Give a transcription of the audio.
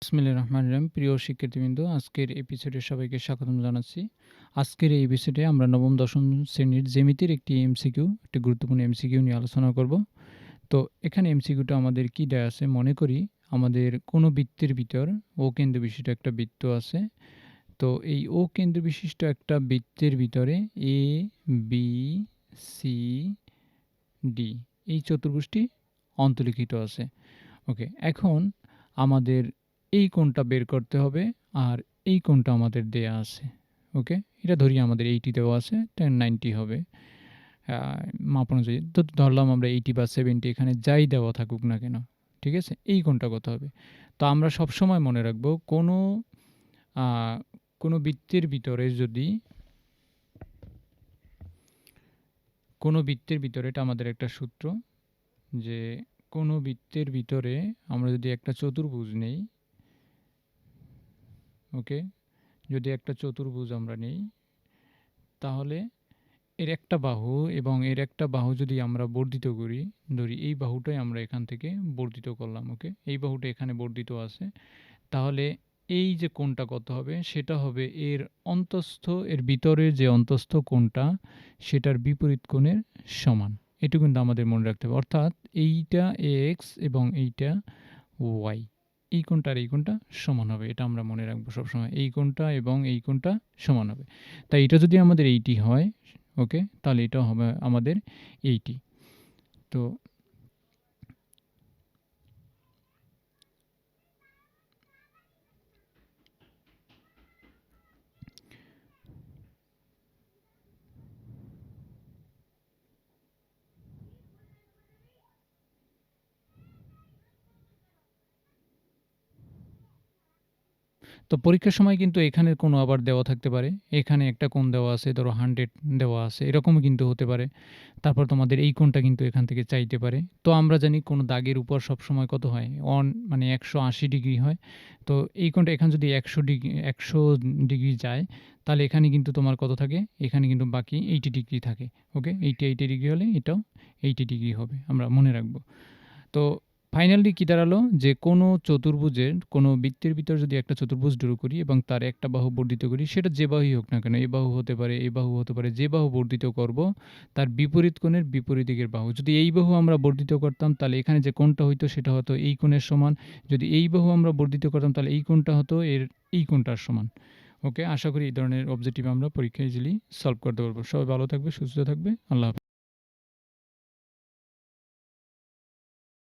বিসমিল্লাহ রহমান রহিম। প্রিয় শিক্ষার্থীবৃন্দ, আজকের এপিসোডে সবাইকে স্বাগতম জানাচ্ছি। আজকের এই এপিসোডে আমরা নবম, দশম শ্রেণির জেমিতির একটি এমসিকিউ, একটি গুরুত্বপূর্ণ এমসিকিউ নিয়ে আলোচনা করব। তো এখানে এমসিকিউটা আমাদের কি দেয়া আছে? মনে করি আমাদের কোনো বৃত্তের ভিতর ও কেন্দ্র বিশিষ্ট একটা বৃত্ত আছে। তো এই ও কেন্দ্র বিশিষ্ট একটা বৃত্তের ভিতরে এ, বি, সি, ডি এই চতুর্ভুজটি অন্তর্লিখিত আছে। ওকে, এখন আমাদের এই কোণটা বের করতে হবে আর এই কোণটা আমাদের দেয়া আছে, ওকে? এটা ধরি আমাদের এইটি দেওয়া আছে টেন নাইনটি হবে। মাপ অনুযায়ী। তো ধরলাম আমরা এইটি বা সেভেন্টি এখানে যাই দেওয়া থাকুক না কেন, ঠিক আছে? এই কোণটা কত হবে? তো আমরা সব সময় মনে রাখব কোনো কোনো বৃত্তের ভিতরে যদি, কোনো বৃত্তের ভিতরে, এটা আমাদের একটা সূত্র, যে কোনো বৃত্তের ভিতরে আমরা যদি একটা চতুর্ভুজ নেই ওকে? যদি একটা চতুর্ভুজ আমরা নিই, তাহলে এর একটা বাহু এবং এর একটা বাহু যদি আমরা বর্ধিত করি, ধরি এই বাহুটাই আমরা এখান থেকে বর্ধিত করলাম, ওকে? এই বাহুটা এখানে বর্ধিত আছে, তাহলে এই যে কোণটা কত হবে? সেটা হবে এর অন্তস্থ, এর ভিতরের যে অন্তস্থ কোণটা, সেটার বিপরীত কোণের সমান। এটুকু কিন্তু আমাদের মনে রাখতে হবে। অর্থাৎ এইটা এক্স এবং এইটা ওয়াই এই কোণটা আর এই কোণটা সমান হবে। এটা আমরা মনে রাখব সবসময় এই কোণটা এবং এই কোণটা সমান হবে। তাই এটা যদি আমাদের এইটি হয়, ওকে, তাহলে এটা হবে আমাদের এইটি। তো তো পরীক্ষার সময় কিন্তু এখানে কোনো আবার দেওয়া থাকতে পারে। এখানে একটা কোণ দেওয়া আছে, ধরো হান্ড্রেড দেওয়া আছে, এরকমও কিন্তু হতে পারে। তারপর তোমাদের এই কোণটা কিন্তু এখান থেকে চাইতে পারে। তো আমরা জানি কোনো দাগের উপর সব সময় কত হয়? অন মানে একশো আশি ডিগ্রি হয়। তো এই কোণটা এখানে যদি একশো ডিগ্রি একশো ডিগ্রি যায়, তাহলে এখানে কিন্তু তোমার কত থাকে? এখানে কিন্তু বাকি এইটি ডিগ্রি থাকে। ওকে? এইটি এইটি ডিগ্রি হলে এটাও এইটি ডিগ্রি হবে, আমরা মনে রাখব। তো ফাইনালি কী দাঁড়াল? যে কোনো চতুর্ভুজের, কোনো বৃত্তের ভিতর যদি একটা চতুর্ভুজ ড্র করি এবং তার একটা বাহু বর্ধিত করি, সেটা যে বাহুই হোক না কেন এই বাহু হতে পারে এই বাহু হতে পারে, যে বাহু বর্ধিত করব, তার বিপরীত কোণের বিপরীত দিকের বাহু। যদি এই বাহু আমরা বর্ধিত করতাম, তাহলে এখানে যে কোণটা হইতো, সেটা হতো এই কোণের সমান। যদি এই বাহু আমরা বর্ধিত করতাম, তাহলে এই কোণটা হতো এর, এই কোণটার সমান। ওকে? আশা করি এই ধরনের অবজেক্টিভ আমরা পরীক্ষায় ইজিলি সলভ করতে পারব। সবাই ভালো থাকবে, সুস্থ থাকবে। আল্লাহ